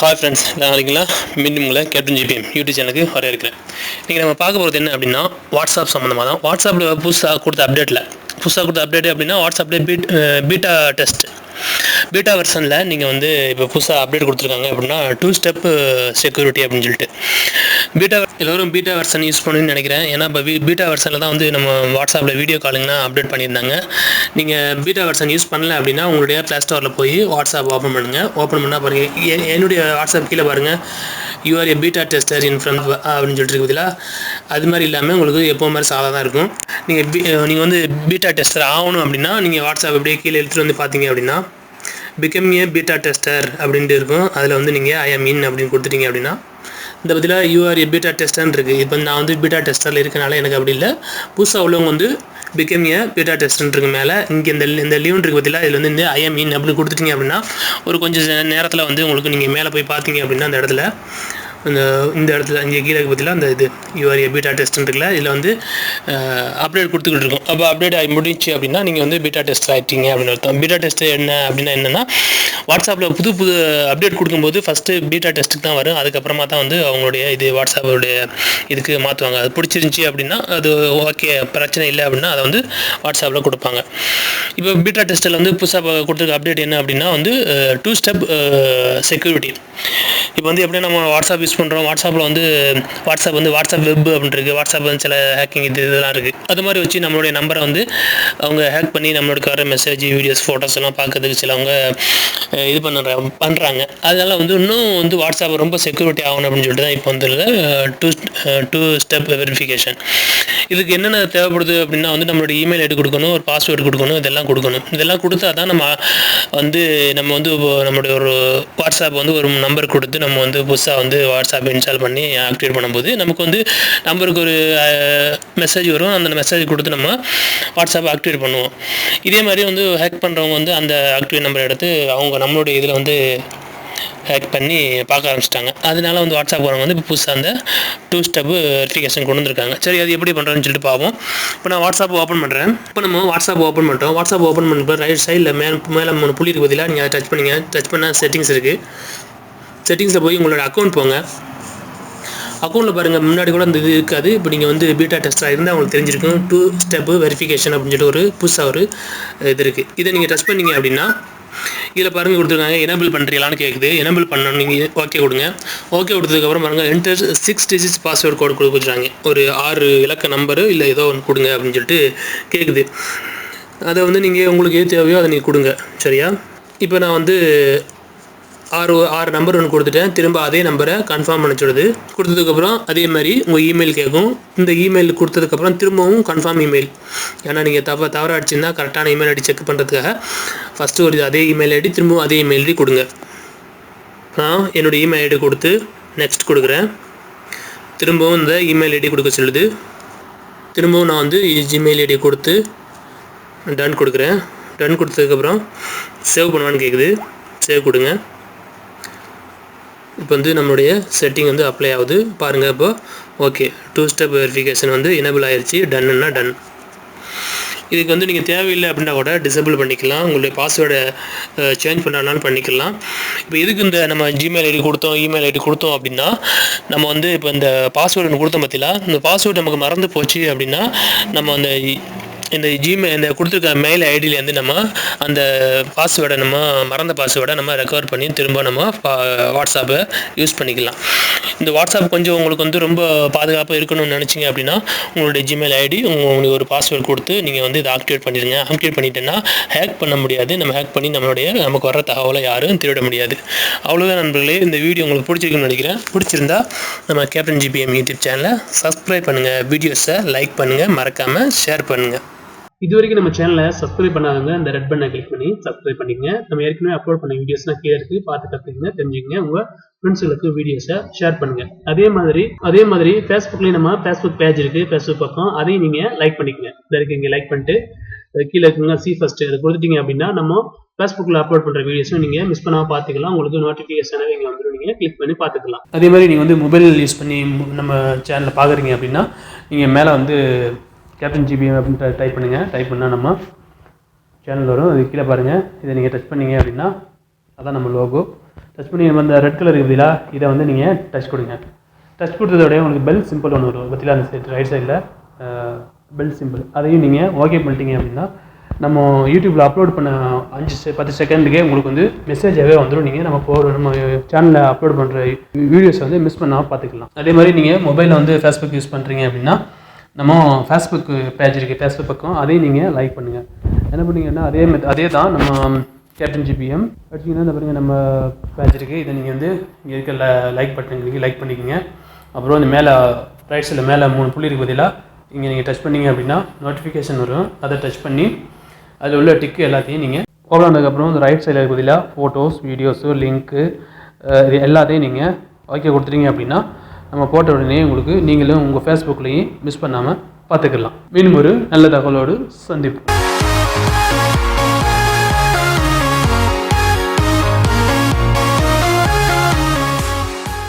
Hi friends நான் இருக்கீங்களா? மீண்டும் உங்களை கேப்டன் ஜிபிஎம் யூடியூப் சேனலுக்கு வர இருக்கிறேன் இன்றைக்கி நம்ம பார்க்க போகிறது என்ன அப்படின்னா வாட்ஸ்அப் சம்மந்தமாக தான் வாட்ஸ்அப்பில் புதுசாக கொடுத்த அப்டேட்டில் புதுசாக கொடுத்த அப்டேட் அப்படின்னா வாட்ஸ்அப்பில் பீட் பீட்டா டெஸ்ட் பீட்டா வெர்ஷனில் நீங்கள் வந்து இப்போ புதுசாக அப்டேட் கொடுத்துருக்காங்க அப்படின்னா டூ ஸ்டெப் செக்யூரிட்டி அப்படின்னு சொல்லிட்டு. பீட்டா எல்லோரும் பீட்டா வெர்ஷன் யூஸ் பண்ணுன்னு நினைக்கிறேன். ஏன்னா இப்போ பீட்டா வெர்ஷனில் தான் வந்து நம்ம வாட்ஸ்அப்பில் வீடியோ காலிங்லாம் அப்டேட் பண்ணியிருந்தாங்க. நீங்கள் பீட்டா வெர்ஷன் யூஸ் பண்ணல அப்படின்னா உங்களுடைய ப்ளே ஸ்டோரில் போய் வாட்ஸ்அப் ஓப்பன் பண்ணுங்கள் ஓப்பன் பண்ணால் பாருங்கள் என்னுடைய வாட்ஸ்அப் கீழே பாருங்கள் you're a beta tester in from அப்படின்னு சொல்லிட்டு இருக்கு அது மாதிரி இல்லாமல் உங்களுக்கு எப்போ மாதிரி சாதா தான் இருக்கும். நீங்கள் பி நீங்கள் வந்து பீட்டா டெஸ்டர் ஆகணும் அப்படின்னா நீங்கள் வாட்ஸ்அப் அப்படியே கீழே எடுத்துகிட்டு வந்து பார்த்தீங்க அப்படின்னா பிகம் ஏ பீட்டா டெஸ்டர் அப்படின்ட்டு இருக்கும். அதில் வந்து நீங்கள் ஐ எம் இன் அப்படின்னு கொடுத்துட்டீங்க அப்படின்னா இந்த பதிலாக யூஆர் ஏ பீட்டா டெஸ்டர்னு இருக்குது இப்போ நான் வந்து பீட்டா டெஸ்டரில் இருக்கனால எனக்கு அப்படி இல்லை. புதுசாக உள்ளவங்க வந்து பிகம் ஏ பீட்டா டெஸ்ட்னு மேலே. இங்கே இந்த இந்த லீவ் இருக்கு பதிலாக இதில் வந்து இந்த ஐஎம் இன் அப்படின்னு கொடுத்துட்டீங்க அப்படின்னா ஒரு கொஞ்சம் நேரத்தில் வந்து உங்களுக்கு நீங்கள் மேலே போய் பார்த்தீங்க அப்படின்னா அந்த இடத்துல இந்த இந்த இடத்துல இங்கே கீழே பற்றிலாம் அந்த இது யூஆர் பீட்டா டெஸ்ட் இருக்குல்ல இதில் வந்து அப்டேட் கொடுத்துக்கிட்டு இருக்கோம். அப்போ அப்டேட் ஆகி முடிஞ்சு அப்படின்னா நீங்கள் வந்து பீட்டா டெஸ்ட் ஆகிட்டீங்க அப்படின்னு அர்த்தம். பீட்டா டெஸ்ட் என்ன அப்படின்னா என்னென்னா வாட்ஸ்அப்பில் புது புது அப்டேட் கொடுக்கும்போது ஃபஸ்ட்டு பீட்டா டெஸ்ட்டுக்கு தான் வரும். அதுக்கப்புறமா தான் வந்து அவங்களுடைய இது வாட்ஸ்அப்போடைய இதுக்கு மாற்றுவாங்க அது பிடிச்சிருந்துச்சி அப்படின்னா அது ஓகே பிரச்சனை இல்லை அப்படின்னா அதை வந்து வாட்ஸ்அப்பில் கொடுப்பாங்க. இப்போ பீட்டா டெஸ்ட்டில் வந்து புதுசாக கொடுத்துருக்க அப்டேட் என்ன அப்படின்னா வந்து டூ ஸ்டெப் செக்யூரிட்டி இப்போ வந்து எப்படி நம்ம வாட்ஸ்அப் யூஸ் பண்ணுறோம் வாட்ஸ்அப்பில் வந்து வாட்ஸ்அப் வந்து வாட்ஸ்அப் வெப் அப்படின்னு இருக்குது வாட்ஸ்அப் வந்து சில ஹேக்கிங் இது இதெல்லாம் இருக்குது அது மாதிரி வச்சு நம்மளுடைய நம்பரை வந்து அவங்க ஹேக் பண்ணி நம்மளுக்கு வர மெசேஜ் வீடியோஸ் ஃபோட்டோஸ் எல்லாம் பார்க்கறதுக்கு சிலவங்க இது பண்ணுற பண்ணுறாங்க அதனால் வந்து இன்னும் வந்து வாட்ஸ்அப் ரொம்ப செக்யூரிட்டி ஆகணும் அப்படின்னு சொல்லிட்டு தான் இப்போ வந்து டூ டூ ஸ்டெப் வெரிஃபிகேஷன் இதுக்கு என்னென்ன தேவைப்படுது அப்படின்னா வந்து நம்மளோட இமெயில் ஐடி கொடுக்கணும் ஒரு பாஸ்வேர்டு கொடுக்கணும் இதெல்லாம் கொடுக்கணும். இதெல்லாம் கொடுத்தா தான் நம்ம வந்து நம்ம வந்து நம்மளுடைய ஒரு வாட்ஸ்அப் வந்து ஒரு நம்பர் கொடுத்து நம்ம வந்து புதுசாக வந்து வாட்ஸ்அப் இன்ஸ்டால் பண்ணி ஆக்டிவேட் பண்ணும்போது நமக்கு வந்து நம்பருக்கு ஒரு மெசேஜ் வரும். அந்த மெசேஜ் கொடுத்து நம்ம வாட்ஸ்அப் ஆக்டிவேட் பண்ணுவோம். இதே மாதிரி வந்து ஹேக் பண்ணுறவங்க வந்து அந்த ஆக்டிவேட் நம்பர் எடுத்து அவங்க நம்மளுடைய இதில் வந்து ஹேக் பண்ணி பார்க்க ஆரம்பிச்சிட்டாங்க. அதனால வந்து வாட்ஸ்அப் வரவங்க வந்து இப்போ புதுசாக அந்த டூ ஸ்டெப்பு வெரிஃபிகேஷன் கொண்டு வந்திருக்காங்க. சரி அது எப்படி பண்ணுறேன்னு சொல்லிட்டு பார்ப்போம். இப்போ நான் வாட்ஸ்அப் ஓப்பன் பண்ணுறேன் இப்போ நம்ம வாட்ஸ்அப் ஓப்பன் பண்ணுறோம் வாட்ஸ்அப் ஓப்பன் பண்ணுறப்ப ரைட் சைடில் மேலே மேலே மூணு புள்ளி இருக்கு பதிலாக நீங்கள் டச் பண்ணிங்க. டச் பண்ணால் செட்டிங்ஸ் இருக்குது செட்டிங்ஸில் போய் உங்களோட அக்கௌண்ட் போங்க. அக்கௌண்ட்டில் பாருங்கள் முன்னாடி கூட அந்த இது இருக்காது. இப்போ நீங்கள் வந்து பீட்டா டெஸ்ட்டாக இருந்தால் உங்களுக்கு தெரிஞ்சிருக்கும். டூ ஸ்டெப்பு வெரிஃபிகேஷன் அப்படின்னு சொல்லிட்டு ஒரு புதுசாக ஒரு இது இருக்குது இதை நீங்கள் டச் பண்ணீங்க அப்படின்னா இதில் பாருங்கள் கொடுத்துருக்காங்க. எனபிள் பண்ணுறீங்களான்னு கேட்குது எனபிள் பண்ணணும் நீங்கள் ஓகே கொடுங்க. ஓகே கொடுத்ததுக்கப்புறம் பாருங்கள் enter six digits password code கொடுக்குறாங்க ஒரு ஆறு இலக்க நம்பரு இல்லை ஏதோ ஒன்று கொடுங்க அப்படின்னு சொல்லிட்டு கேட்குது அதை வந்து நீங்கள் உங்களுக்கு ஏ தேவையோ அதை நீங்கள் கொடுங்க. சரியா? இப்போ நான் வந்து ஆறு ஆறு நம்பர் ஒன்று கொடுத்துட்டேன். திரும்ப அதே நம்பரை கன்ஃபார்ம் பண்ண சொல்லுது. கொடுத்ததுக்கப்புறம் அதே மாதிரி உங்கள் இமெயில் கேட்கும் இந்த இமெயில் கொடுத்ததுக்கப்புறம் திரும்பவும் கன்ஃபார்ம் இமெயில் ஏன்னா நீங்கள் தவ தவறாக அடிச்சிருந்தா கரெக்டான இமெயில் ஐடி செக் பண்ணுறதுக்காக ஃபஸ்ட்டு ஒரு அதே இமெயில் ஐடி திரும்பவும் அதே இமெயில் ஐடி கொடுங்க. நான் என்னோடய இமெயில் ஐடி கொடுத்து நெக்ஸ்ட் கொடுக்குறேன். திரும்பவும் இந்த இமெயில் ஐடி கொடுக்க சொல்லுது. திரும்பவும் நான் வந்து ஜிமெயில் ஐடி கொடுத்து டன் கொடுக்குறேன். டன் கொடுத்ததுக்கப்புறம் சேவ் பண்ணுவான்னு கேட்குது சேவ் கொடுங்க. இப்போ வந்து நம்மளுடைய செட்டிங் வந்து அப்ளை ஆகுது. பாருங்கள் இப்போ. ஓகே டூ ஸ்டெப் வெரிஃபிகேஷன் வந்து எனபிள் ஆயிடுச்சு டன்னுன்னா டன் இதுக்கு வந்து நீங்கள் தேவையில்லை அப்படின்னா கூட டிசபிள் பண்ணிக்கலாம். உங்களுடைய பாஸ்வேர்டை சேஞ்ச் பண்ணாலும் பண்ணிக்கலாம். இப்போ எதுக்கு இந்த நம்ம ஜிமெயில் ஐடி கொடுத்தோம் இமெயில் ஐடி கொடுத்தோம் அப்படின்னா நம்ம வந்து இப்போ இந்த பாஸ்வேர்டு ஒன்று கொடுத்தோம் பார்த்தீங்களா இந்த பாஸ்வேர்டு நமக்கு மறந்து போச்சு அப்படின்னா நம்ம அந்த இந்த ஜிமெயில் இந்த கொடுத்துருக்க மெயில் ஐடியிலேருந்து நம்ம அந்த பாஸ்வேர்டை நம்ம மறந்த பாஸ்வேர்டை நம்ம ரெக்கவர் பண்ணி திரும்ப நம்ம பா- வாட்ஸ்அப்பை யூஸ் பண்ணிக்கலாம். இந்த வாட்ஸ்அப் கொஞ்சம் உங்களுக்கு வந்து ரொம்ப பாதுகாப்பாக இருக்கணும்னு நினச்சிங்க அப்படின்னா உங்களுடைய ஜிமெயில் ஐடி உங்களுக்கு ஒரு பாஸ்வேர்டு கொடுத்து நீங்கள் வந்து இதை ஆக்டிவேட் பண்ணிடுங்க. ஆக்டிவேட் பண்ணிட்டேன்னா ஹேக் பண்ண முடியாது. நம்ம ஹேக் பண்ணி நம்மளுடைய நமக்கு வர தகவலை யாரும் திருட முடியாது. அவ்வளோதான் நண்பர்களே. இந்த வீடியோ உங்களுக்கு பிடிச்சிருக்குன்னு நினைக்கிறேன். பிடிச்சிருந்தா நம்ம கேப்டன் ஜிபிஎம் யூடியூப் சேனலை சப்ஸ்கிரைப் பண்ணுங்கள் வீடியோஸை லைக் பண்ணுங்கள் மறக்காமல் ஷேர் பண்ணுங்கள் இது வரைக்கும் நம்ம சேனலை சப்ஸ்கிரைப் பண்ணாதவங்க இந்த ரெட் பண்ணை கிளிக் பண்ணி சப்ஸ்கிரைப் பண்ணிக்கங்க. நம்ம ஏற்கனவே அப்லோட் பண்ண வீடியோஸ்லாம் கீழே இருக்கு. பார்த்து கற்றுக்குங்க தெரிஞ்சுக்கங்க. உங்க ஃப்ரெண்ட்ஸுகளுக்கு வீடியோஸை ஷேர் பண்ணுங்க. அதே மாதிரி அதே மாதிரி ஃபேஸ்புக்லேயும் நம்ம ஃபேஸ்புக் பேஜ் இருக்கு. ஃபேஸ்புக் பக்கம் அதையும் நீங்க லைக் பண்ணிக்கங்க. இதில் இருக்கு இங்கே லைக் பண்ணிட்டு கீழே இருக்குங்க சி ஃபர்ஸ்ட் அதை கொடுத்துட்டீங்க அப்படின்னா நம்ம ஃபேஸ்புக்கில் அப்லோட் பண்ணுற வீடியோஸும் நீங்கள் மிஸ் பண்ணாமல் பார்த்துக்கலாம். உங்களுக்கு நோட்டிஃபிகேஷனாக இங்கே வந்துடும் நீங்கள் கிளிக் பண்ணி பார்த்துக்கலாம். அதே மாதிரி நீங்கள் வந்து மொபைல் யூஸ் பண்ணி மு- நம்ம சேனலில் பார்க்குறீங்க அப்படின்னா நீங்கள் மேலே வந்து கேப்டன் ஜிபிஎம் அப்படின்ட்டு டைப் பண்ணுங்கள் டைப் பண்ணால் நம்ம சேனல் வரும். அது கீழே பாருங்கள் இதை நீங்கள் டச் பண்ணீங்க அப்படின்னா அதான் நம்ம லோகோ டச் பண்ணி நம்ம அந்த ரெட் கலர் இருக்குதுல இதை வந்து நீங்கள் டச் கொடுங்க. டச் கொடுத்ததோட உங்களுக்கு பெல் சிம்பிள் ஒன்று வரும். பற்றில அந்த சைடு ரைட் சைடில் பெல் சிம்பிள் அதையும் நீங்கள் ஓகே பண்ணிட்டீங்க அப்படின்னா நம்ம யூடியூப்பில் அப்லோட் பண்ண அஞ்சு செ- பத்து செகண்டுக்கே உங்களுக்கு வந்து மெசேஜாகவே வந்துடும் நீங்கள் நம்ம போகிற நம்ம சேனலில் அப்லோட் பண்ணுற வீடியோஸை வந்து மிஸ் பண்ணாமல் பார்த்துக்கலாம். அதே மாதிரி நீங்கள் மொபைலில் வந்து ஃபேஸ்புக் யூஸ் பண்ணுறீங்க அப்படின்னா நம்ம ஃபேஸ்புக் பேஜ் இருக்குது ஃபேஸ்புக் பக்கம் அதையும் நீங்கள் லைக் பண்ணுங்கள் என்ன பண்ணீங்கன்னா அதே அதே தான் நம்ம கேப்டன் ஜிபிஎம் அடிச்சிங்கன்னா இந்த பாருங்கள் நம்ம பேஜ் இருக்குது இதை நீங்கள் வந்து இங்கே இருக்க லைக் பட்டன் லைக் பண்ணிக்கோங்க. அப்புறம் இந்த மேலே ரைட் சைடில் மேலே மூணு புள்ளி இருக்கு பதிலாக இங்கே நீங்கள் டச் பண்ணீங்க அப்படின்னா நோட்டிஃபிகேஷன் வரும். அதை டச் பண்ணி அதில் உள்ள டிக்கு எல்லாத்தையும் நீங்கள் ஓப்பன் ஆனதுக்கப்புறம் இந்த ரைட் சைடில் இருக்க பதிலாக ஃபோட்டோஸ் வீடியோஸு லிங்க்கு இது எல்லாத்தையும் நீங்கள் ஓகே கொடுத்துட்டீங்க அப்படின்னா நம்ம போட்ட உடனே உங்களுக்கு நீங்களும் உங்கள் ஃபேஸ்புக்லேயும் மிஸ் பண்ணாமல் பார்த்துக்கலாம். மீண்டும் ஒரு நல்ல தகவலோடு சந்திப்போம்.